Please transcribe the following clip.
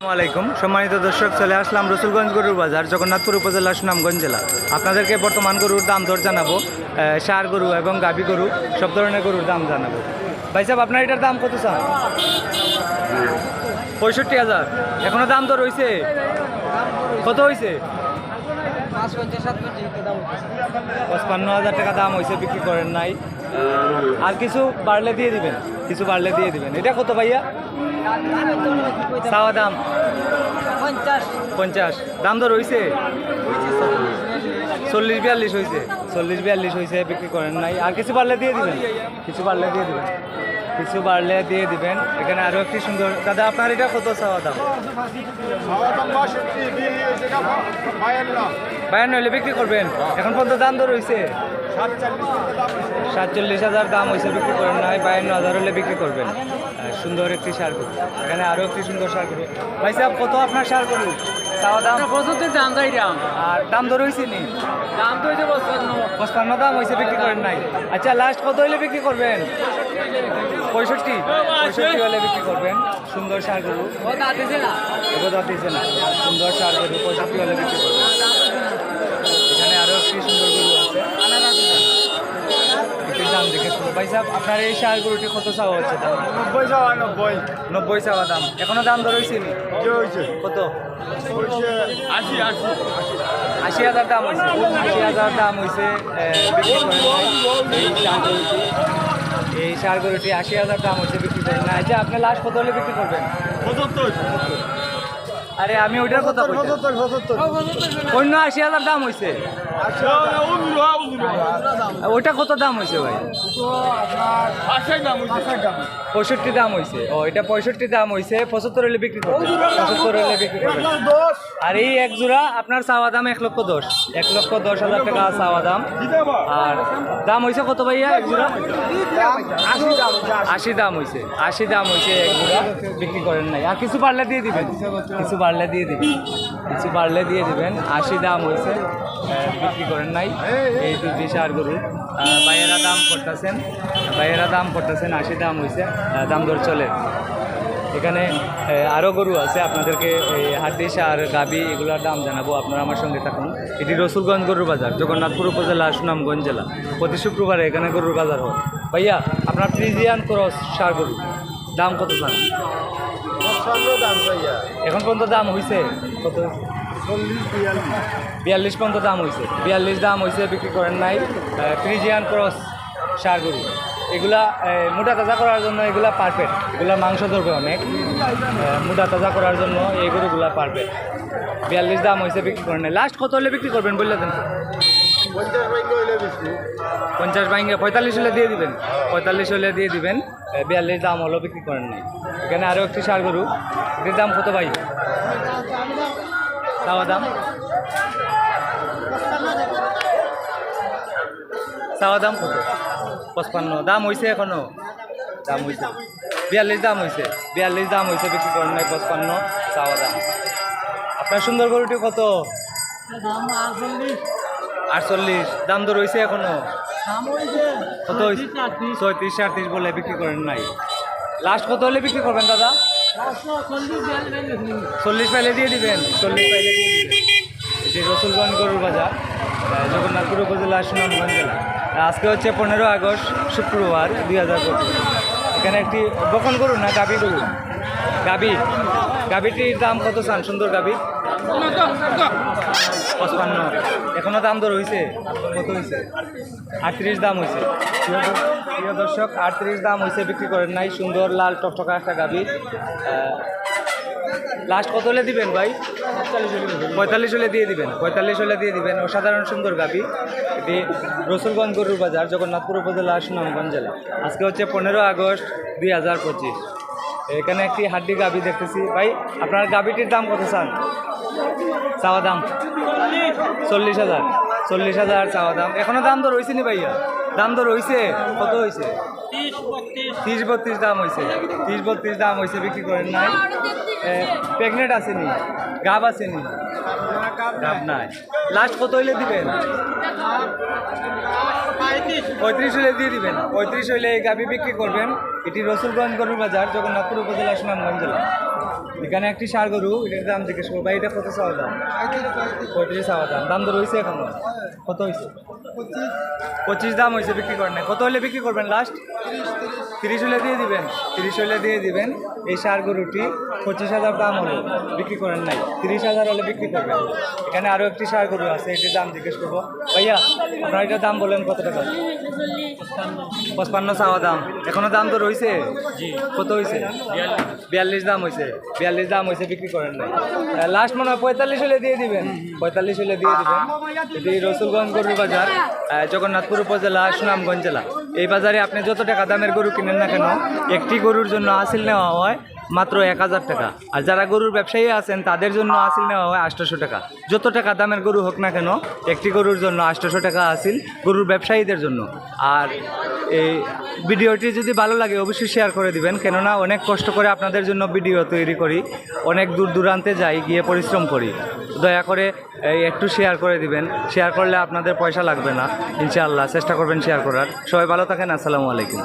আলাইকুম। সম্মানিত দর্শক, চলে আসলাম রসুলগঞ্জ গরুর বাজার, জগন্নাথপুর উপজেলা সুনামগঞ্জ জেলা। আপনাদেরকে বর্তমান গরুর দাম দর জানাব সার গরু এবং গাভী গরু, সব ধরনের গরুর দাম জানাব। ভাই সাহেব, আপনার এটার দাম কত চান? পঁয়ষট্টি হাজার। এখনও দাম তো রয়েছে কত হয়েছে পঁচপান্ন হাজার টাকা দাম হয়েছে বিক্রি করেন নাই। আর কিছু বাড়লে দিয়ে দিবেন, কিছু বাড়লে দিয়ে দিবেন। এটা কত ভাইয়া? চাওয়া দাম? পঞ্চাশ। দাম দর হয়েছে চল্লিশ বিয়াল্লিশ হয়েছে চল্লিশ বিয়াল্লিশ হয়েছে বিক্রি করেন নাই। আর কিছু বাড়লে দিয়ে দিবেন? কিছু বাড়লে দিয়ে দিবেন। কিছু বাড়লে দিয়ে দিবেন। এখানে আরও একটি সুন্দর দাদা, আপনার এটা কত চাওয়া দাম? বায়ান্ন হলে বিক্রি করবেন? এখন পর্যন্ত দাম দর হয়েছে সাতচল্লিশ হাজার দাম হয়েছে বিক্রি করেন নাই বায়ান্ন হাজার হলে বিক্রি করবেন। সুন্দর একটি সার গরু। এখানে আরও একটি সুন্দর সার গরু। ভাই সাহেব কত আপনার সার গরু? চাওয়া দাম? প্রচুর দাম চাইলাম আর দাম নি? দাম তো হইতে বছর পঁচপান্ন দাম হয়েছে বিক্রি করেন নাই। আচ্ছা লাস্ট কত হলে বিক্রি করবেন? পঁয়ষট্টি পঁয়ষট্টি হলে বিক্রি করবেন। সুন্দর সার গরু। না। না। সুন্দর সার গরু পঁয়ষট্টি হলে বিক্রি করবেন। সুন্দর গরু আছে। একটু দাম দেখে শুরু ভাই সাহেব আপনার এই সার গরুটি কত চাওয়া হচ্ছে দাম? নব্বই যাওয়া নব্বই। নব্বই চাওয়া দাম। এখনও দাম কত? আশি আশি। আশি হাজার দাম হয়েছে। আশি হাজার দাম হয়েছে। এই সার গরুটি। এই সার গরুটি আশি হাজার দাম বিক্রি করেন না আপনি লাস্ট কত হলে বিক্রি করবেন? পঁচাত্তর। আরে আমি ওইটার কথা অন্য আশি হাজার দাম হয়েছে ওইটা কত দাম হয়েছে ভাই? পঁয়ষট্টি দাম হয়েছে ও এটা পঁয়ষট্টি দাম হয়েছে পঁচাত্তর হলে বিক্রি করবেন পঁচাত্তর হলে বিক্রি করবেন দশ আর এই এক জোড়া আপনার চাওয়া দাম এক লক্ষ দশ। এক লক্ষ দশ হাজার টাকা চাওয়া দাম। আর দাম হয়েছে কত ভাইয়া এক জোড়া? আশি দাম হয়েছে আশি দাম হয়েছে এক জোড়া। বিক্রি করেন নাই। আর কিছু বাড়লে দিয়ে দিবেন। কিছু বাড়লে দিয়ে দিবেন। কিছু বাড়লে দিয়ে দিবেন। আশি দাম হয়েছে। বিক্রি করেন নাই। এই দুটি সার গরু। ভাইয়েরা দাম করতেছেন। ভাইয়েরা দাম করতেছেন, আশি দাম হয়েছে। দাম দর চলে। এখানে আরও গরু আছে। আপনাদেরকে এই হাড্ডি সার গাবি এগুলোর দাম জানাব। আপনারা আমার সঙ্গে থাকুন। এটি রসুলগঞ্জ গরুর বাজার, জগন্নাথপুর উপজেলা, সুনামগঞ্জ জেলা। প্রতি শুক্রবারে এখানে গরুর বাজার হয়। ভাইয়া, আপনার ফ্রিজিয়ান ক্রস সার গরু। দাম কত চান এখন পর্যন্ত দাম হয়েছে কত? বিয়াল্লিশ। পর্যন্ত দাম হয়েছে বিয়াল্লিশ দাম হয়েছে বিক্রি করেন নাই। ফ্রিজিয়ান ক্রস সার গরু। এগুলা মোটা তাজা করার জন্য এগুলা পারফেক্ট এগুলা মাংস ধরবে অনেক। মোটা তাজা করার জন্য এই গরুগুলা পারফেক্ট বিয়াল্লিশ দাম হয়েছে বিক্রি করেন নাই। লাস্ট কত হলে বিক্রি করবেন বললে দেন। পঞ্চাশ বাইঙ্গে পঁয়তাল্লিশ হলে দিয়ে দিবেন। পঁয়তাল্লিশ হলে দিয়ে দিবেন। বিয়াল্লিশ দাম হলো বিক্রি করেন নাই। এখানে আরও একটি সার গরু। এটির দাম কত ভাই? চাওয়া দাম? চাওয়া দাম কত? পঁচপান্ন। দাম হয়েছে এখনও? দাম হয়েছে বিয়াল্লিশ দাম হয়েছে বিয়াল্লিশ দাম হয়েছে বিক্রি করেন নাই, পঁচপান্ন। চাওয়া দাম। আপনার সুন্দর গরুটি কত? আটচল্লিশ। দাম তো রয়েছে এখনও? কত ছয়ত্রিশ সাঁত্রিশ। বলে বিক্রি করেন নাই। লাস্ট কত হলে বিক্রি করবেন দাদা? চল্লিশ পাইলে দিয়ে দিবেন। চল্লিশ পাইলে দিয়ে দিবেন। এটি রসুলগঞ্জ গরুর বাজার জগন্নাথপুর উপজেলা সুনামগঞ্জ জেলা। আজকে হচ্ছে পনেরো আগস্ট শুক্রবার দুই হাজার পঁচিশ। এখানে একটি বকন গরু না গাবি গরু? গাবি গাবিটির দাম কত চান? সুন্দর গাবি পঁচপান্ন। এখনও দাম দর হয়েছে কত হয়েছে আটত্রিশ দাম হয়েছে প্রিয় দর্শক, আটত্রিশ দাম হয়েছে বিক্রি করেন নাই। সুন্দর লাল টকটকা একটা গাবি লাস্ট কত হলে দিবেন ভাই? পঁয়তাল্লিশ হলে দিয়ে দিবেন। পঁয়তাল্লিশ হলে দিয়ে দিবেন। অসাধারণ সুন্দর গাবি এটি রসুলগঞ্জ গরুর বাজার, জগন্নাথপুর উপজেলা, সুনামগঞ্জ জেলা। আজকে হচ্ছে পনেরো আগস্ট দুই হাজার পঁচিশ। এখানে একটি হাড্ডি গাবি দেখতেছি। ভাই, আপনার গাবিটির দাম কত চান চাওয়া দাম? চল্লিশ হাজার। চল্লিশ হাজার চাওয়া দাম। এখনও দাম তো রয়েছে নি ভাইয়া? দাম তো রয়েছে কত হয়েছে তিরিশ বত্রিশ। দাম হয়েছে তিরিশ বত্রিশ দাম হয়েছে বিক্রি করেন নাই। প্রেগনেন্ট আসেনি গাভ আসেনি গাব নাই। লাস্ট কত হইলে দিবেন? পঁয়ত্রিশ হলে দিয়ে দিবেন। পঁয়ত্রিশ হইলে এই গাবি বিক্রি করবেন। এটি রসুলগঞ্জ গরুর বাজার জগন্নাথপুর উপজেলা সুনামগঞ্জ জেলা। এখানে একটি সার গরু এটার দাম জিজ্ঞেস করব। এটা কত চাওয়া দাম? পঁয়ত্রিশ চাওয়া দাম। দাম তো রয়েছে এখনও। কত হয়েছে পঁচিশ। দাম হয়েছে বিক্রি করেন কত হলে বিক্রি করবেন লাস্ট তিরিশ হলে দিয়ে দিবেন। তিরিশ হলে দিয়ে দিবেন এই সার গরুটি। পঁচিশ হাজার দাম হলো। বিক্রি করেন নাই। তিরিশ হাজার হলে বিক্রি করবেন। এখানে আরও একটি সার গরু আছে, এটির দাম জিজ্ঞেস করব। ভাইয়া, আপনার এটার দাম বলেন কত টাকা? পঁচপান্ন চাওয়া দাম। এখনও দাম তো রয়েছে কত হয়েছে বিয়াল্লিশ দাম হয়েছে বিয়াল্লিশ দাম হয়েছে বিক্রি করেন নাই। লাস্ট মনে হয় পঁয়তাল্লিশ হলে দিয়ে দিবেন। পঁয়তাল্লিশ হলে দিয়ে দিবেন। এটি রসুলগঞ্জ গরুর বাজার জগন্নাথপুর উপজেলা, সুনামগঞ্জ জেলা। এই বাজারে আপনি যত টাকা দামের গরু কিনেন না কেন, একটি গরুর জন্য আসিল নেওয়া হয় মাত্র এক হাজার টাকা। আর যারা গরুর ব্যবসায়ী আছেন, তাদের জন্য আসিল নেওয়া হয় আটশোশো টাকা। যত টাকা দামের গরু হোক না কেন, একটি গরুর জন্য আটশোশো টাকা আসিল গরুর ব্যবসায়ীদের জন্য। আর এই ভিডিওটি যদি ভালো লাগে অবশ্যই শেয়ার করে দিবেন। কেননা অনেক কষ্ট করে আপনাদের জন্য ভিডিও তৈরি করি। অনেক দূর দূরান্তে যাই, গিয়ে পরিশ্রম করি। দয়া করে একটু শেয়ার করে দিবেন। শেয়ার করলে আপনাদের পয়সা লাগবে না। ইনশাআল্লাহ, চেষ্টা করবেন শেয়ার করার। সবাই ভালো থাকেন, আসসালামু আলাইকুম।